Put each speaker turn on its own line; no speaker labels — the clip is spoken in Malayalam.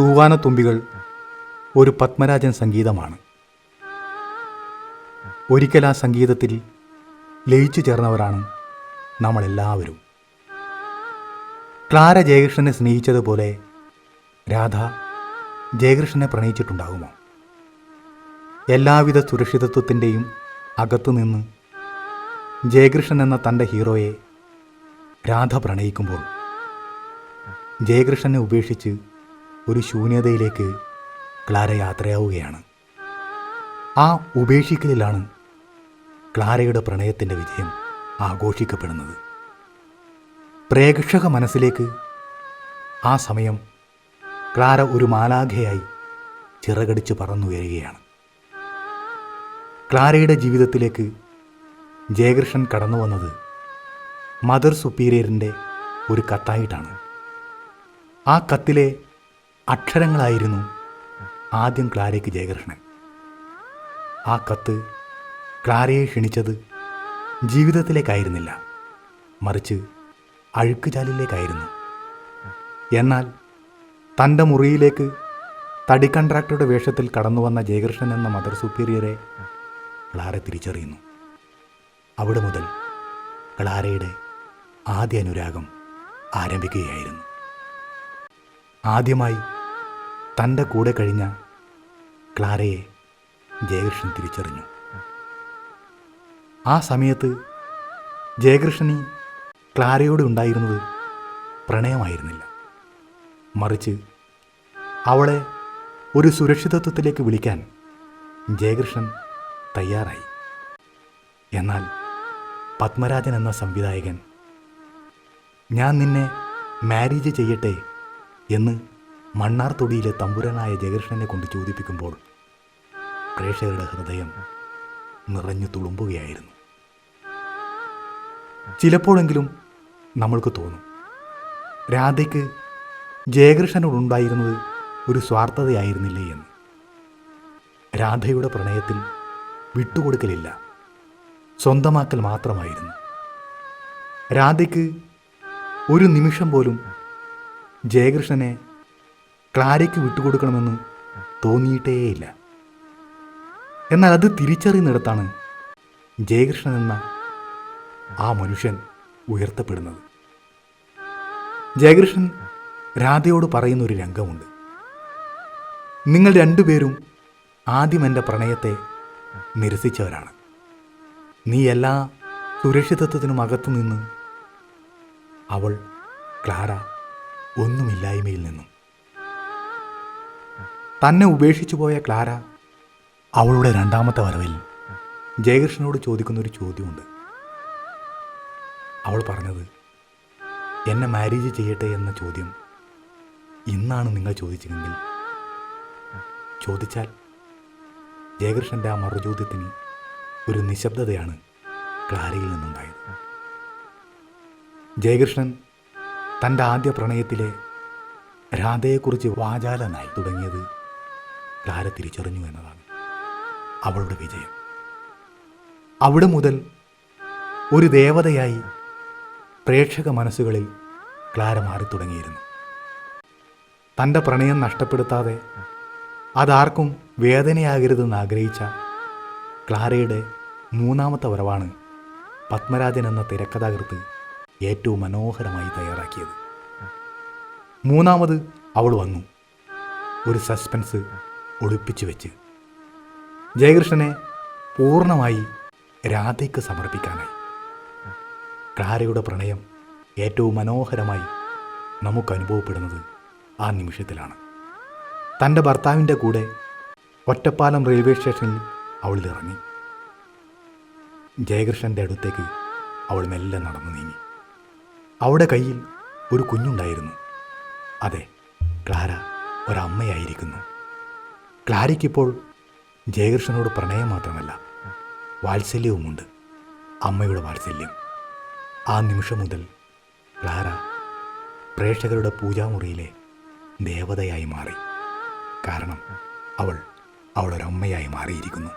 തൂവാനത്തുമ്പികൾ ഒരു പത്മരാജൻ സംഗീതമാണ്. ഒരിക്കൽ ആ സംഗീതത്തിൽ ലയിച്ചു ചേർന്നവരാണ് നമ്മളെല്ലാവരും. ക്ലാര ജയകൃഷ്ണനെ സ്നേഹിച്ചതുപോലെ രാധ ജയകൃഷ്ണനെ പ്രണയിച്ചിട്ടുണ്ടാകുമോ? എല്ലാവിധ സുരക്ഷിതത്വത്തിന്റെയും അകത്തുനിന്ന് ജയകൃഷ്ണൻ എന്ന തന്റെ ഹീറോയെ രാധ പ്രണയിക്കുമ്പോൾ ജയകൃഷ്ണനെ ഉപേക്ഷിച്ച് ഒരു ശൂന്യതയിലേക്ക് ക്ലാര യാത്രയാവുകയാണ്. ആ ഉപേക്ഷിക്കലിലാണ് ക്ലാരയുടെ പ്രണയത്തിന്റെ വിജയം ആഘോഷിക്കപ്പെടുന്നത്. പ്രേക്ഷക മനസ്സിലേക്ക് ആ സമയം ക്ലാര ഒരു മാലാഖയായി ചിറകടിച്ച് പറന്നുയരുകയാണ്. ക്ലാരയുടെ ജീവിതത്തിലേക്ക് ജയകൃഷ്ണൻ കടന്നു വന്നത് മദർ സുപ്പീരിയറിന്റെ ഒരു കത്തായിട്ടാണ്. ആ കത്തിലെ അക്ഷരങ്ങളായിരുന്നു ആദ്യം ക്ലാരയ്ക്ക് ജയകൃഷ്ണൻ. ആ കത്ത് ക്ലാരയെ ക്ഷണിച്ചത് ജീവിതത്തിലേക്കായിരുന്നില്ല. മറിച്ച് അഴുക്കുചാലിലേക്കായിരുന്നു. എന്നാൽ തന്റെ മുറിയിലേക്ക് തടി കൺട്രാക്ടറുടെ വേഷത്തിൽ കടന്നു വന്ന ജയകൃഷ്ണൻ എന്ന മദർ സുപ്പീരിയറെ ക്ലാര തിരിച്ചറിയുന്നു. അവിടെ മുതൽ ക്ലാരയുടെ ആദ്യ അനുരാഗം ആരംഭിക്കുകയായിരുന്നു. ആദ്യമായി തന്റെ കൂടെ കഴിഞ്ഞ ക്ലാരയെ ജയകൃഷ്ണൻ തിരിച്ചറിഞ്ഞു. ആ സമയത്ത് ജയകൃഷ്ണന് ക്ലാരയോട് ഉണ്ടായിരുന്നത് പ്രണയമായിരുന്നില്ല. മറിച്ച് അവളെ ഒരു സുരക്ഷിതത്വത്തിലേക്ക് വിളിക്കാൻ ജയകൃഷ്ണൻ തയ്യാറായി. എന്നാൽ പത്മരാജൻ എന്ന സംവിധായകൻ ഞാൻ നിന്നെ മാരേജ് ചെയ്യട്ടെ എന്ന് മണ്ണാർ തൊടിയിലെ തമ്പുരനായ ജയകൃഷ്ണനെ കൊണ്ട് ചോദിപ്പിക്കുമ്പോൾ പ്രേക്ഷകരുടെ ഹൃദയം നിറഞ്ഞു തുളുമ്പുകയായിരുന്നു. ചിലപ്പോഴെങ്കിലും നമ്മൾക്ക് തോന്നും രാധയ്ക്ക് ജയകൃഷ്ണനോടുണ്ടായിരുന്നത് ഒരു സ്വാർത്ഥതയായിരുന്നില്ലേ എന്ന്. രാധയുടെ പ്രണയത്തിൽ വിട്ടുകൊടുക്കലില്ല സ്വന്തമാക്കൽ മാത്രമായിരുന്നു. രാധയ്ക്ക് ഒരു നിമിഷം പോലും ജയകൃഷ്ണനെ ക്ലാരയ്ക്ക് വിട്ടുകൊടുക്കണമെന്ന് തോന്നിയിട്ടേയില്ല. എന്നാൽ അത് തിരിച്ചറിയുന്നിടത്താണ് ജയകൃഷ്ണൻ എന്ന ആ മനുഷ്യൻ ഉയർത്തപ്പെടുന്നത്. ജയകൃഷ്ണൻ രാധയോട് പറയുന്ന ഒരു രംഗമുണ്ട്. നിങ്ങൾ രണ്ടുപേരും ആദ്യം എന്റെ പ്രണയത്തെ നിരസിച്ചവരാണ്. നീ എല്ലാ സുരക്ഷിതത്വത്തിനും അകത്തു നിന്ന് അവൾ ക്ലാര ഒന്നുമില്ലായ്മയിൽ നിന്നും തന്നെ ഉപേക്ഷിച്ചു പോയ ക്ലാര അവളുടെ രണ്ടാമത്തെ വരവിൽ ജയകൃഷ്ണനോട് ചോദിക്കുന്ന ഒരു ചോദ്യമുണ്ട്. അവൾ പറഞ്ഞത് എന്നെ മാരേജ് ചെയ്യട്ടെ എന്ന ചോദ്യം ഇന്നാണ് നിങ്ങൾ ചോദിച്ചതെങ്കിൽ? ചോദിച്ചാൽ ജയകൃഷ്ണന്റെ ആ മറുചോദ്യത്തിന് ഒരു നിശബ്ദതയാണ് ക്ലാരയിൽ നിന്നുണ്ടായത്. ജയകൃഷ്ണൻ തന്റെ ആദ്യ പ്രണയത്തിലെ രാധയെക്കുറിച്ച് വാചാലനായി തുടങ്ങിയത് ക്ലാര തിരിച്ചറിഞ്ഞു എന്നതാണ് അവളുടെ വിജയം. അവിടെ മുതൽ ഒരു ദേവതയായി പ്രേക്ഷക മനസ്സുകളിൽ ക്ലാര മാറി തുടങ്ങിയിരുന്നു. തന്റെ പ്രണയം നഷ്ടപ്പെടുത്താതെ അതാർക്കും വേദനയാകരുതെന്ന് ആഗ്രഹിച്ച ക്ലാരയുടെ മൂന്നാമത്തെ വരവാണ് പത്മരാജൻ എന്ന തിരക്കഥാകൃത്ത് ഏറ്റവും മനോഹരമായി തയ്യാറാക്കിയത്. മൂന്നാമത് അവൾ വന്നു. ഒരു സസ്പെൻസ് ഒളിപ്പിച്ചു വെച്ച്. ജയകൃഷ്ണനെ പൂർണമായി രാധയ്ക്ക് സമർപ്പിക്കാനായി. ക്ലാരയുടെ പ്രണയം ഏറ്റവും മനോഹരമായി നമുക്ക് അനുഭവപ്പെടുന്നത് ആ നിമിഷത്തിലാണ്. തന്റെ ഭർത്താവിന്റെ കൂടെ ഒറ്റപ്പാലം റെയിൽവേ സ്റ്റേഷനിൽ അവൾ ഇറങ്ങി. ജയകൃഷ്ണന്റെ അടുത്തേക്ക് അവൾ മെല്ലെ നടന്നു നീങ്ങി. അവളുടെ കയ്യിൽ ഒരു കുഞ്ഞുണ്ടായിരുന്നു. അതെ ക്ലാര ഒരമ്മയായിരിക്കുന്നു. ക്ലാരയ്ക്കിപ്പോൾ ജയകൃഷ്ണനോട് പ്രണയം മാത്രമല്ല വാത്സല്യവുമുണ്ട്. അമ്മയുടെ വാത്സല്യം. ആ നിമിഷം മുതൽ ക്ലാര പ്രേക്ഷകരുടെ പൂജാമുറിയിലെ ദേവതയായി മാറി. കാരണം അവൾ അവളൊരമ്മയായി മാറിയിരിക്കുന്നു.